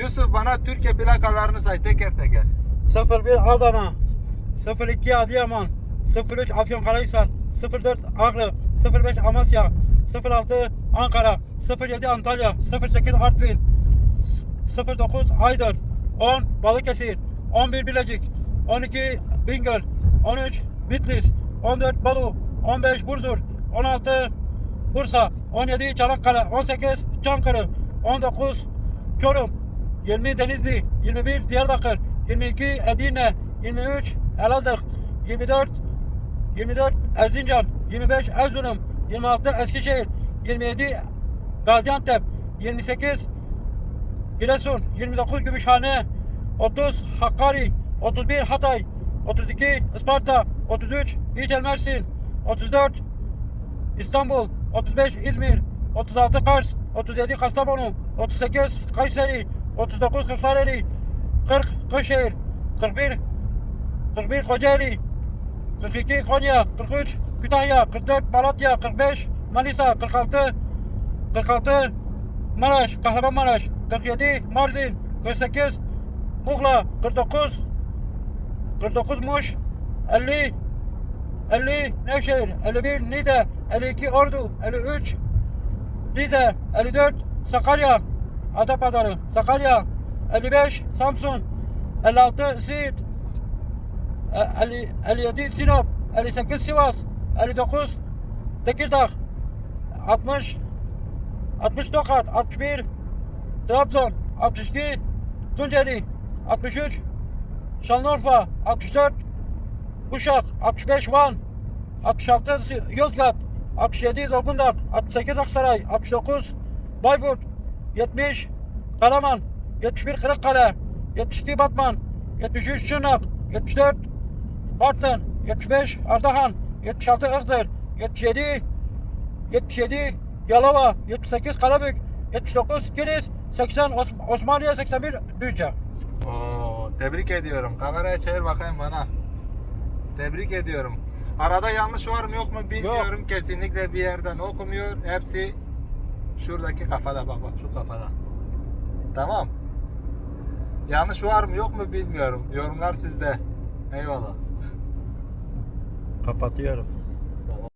Yusuf bana Türkiye plakalarını say teker teker. 01 Adana 02 Adıyaman 03 Afyonkarahisar 04 Ağrı 05 Amasya 06 Ankara 07 Antalya 08 Artvin 09 Aydın 10 Balıkesir 11 Bilecik 12 Bingöl 13 Bitlis 14 Bolu 15 Burdur 16 Bursa 17 Çanakkale 18 Çankırı 19 Çorum 20 Denizli 21 Diyarbakır 22 Edirne 23 Elazığ 24 24 Erzincan 25 Erzurum 26 Eskişehir 27 Gaziantep 28 Giresun 29 Gümüşhane 30 Hakkari 31 Hatay 32 Isparta 33 İcel Mersin 34 İstanbul 35 İzmir 36 Kars 37 Kastamonu 38 Kayseri 39 Kırklareli 40 Kırşehir 41 41 Kocaeli 42 Konya 43 Kütahya 44 Malatya 45 Manisa 46 46 Maraş Kahramanmaraş 47 Mardin 48 Muğla 49 49 Muş 50 50 Nevşehir 51 Niğde 52 Ordu 53 Rize 54 Sakarya Adapazarı Sakarya 55 Samsun 56 Siirt e, 50, 57 Sinop 58 Sivas 59 Tekirdağ 60 60 Tokat 61 Trabzon 62 Tunceli 63 Şanlıurfa 64 Uşak 65 Van 66 Yozgat 67 Zonguldak 68 Aksaray 69 Bayburt 70 Karaman 71 Kırıkkale 72 Batman 73 Şırnak 74 Bartın 75 Ardahan 76 Iğdır 77 77 Yalova 78 Karabük 79 Kilis 80 Os- Osmaniye 81 Düzce Oo, tebrik ediyorum. Kameraya çevir bakayım bana. Tebrik ediyorum. Arada yanlış var mı yok mu bilmiyorum. Kesinlikle bir yerden okumuyor. Hepsi şuradaki kafada bak bak şu kafada. Tamam. Yanlış var mı yok mu bilmiyorum. Yorumlar sizde. Eyvallah. Kapatıyorum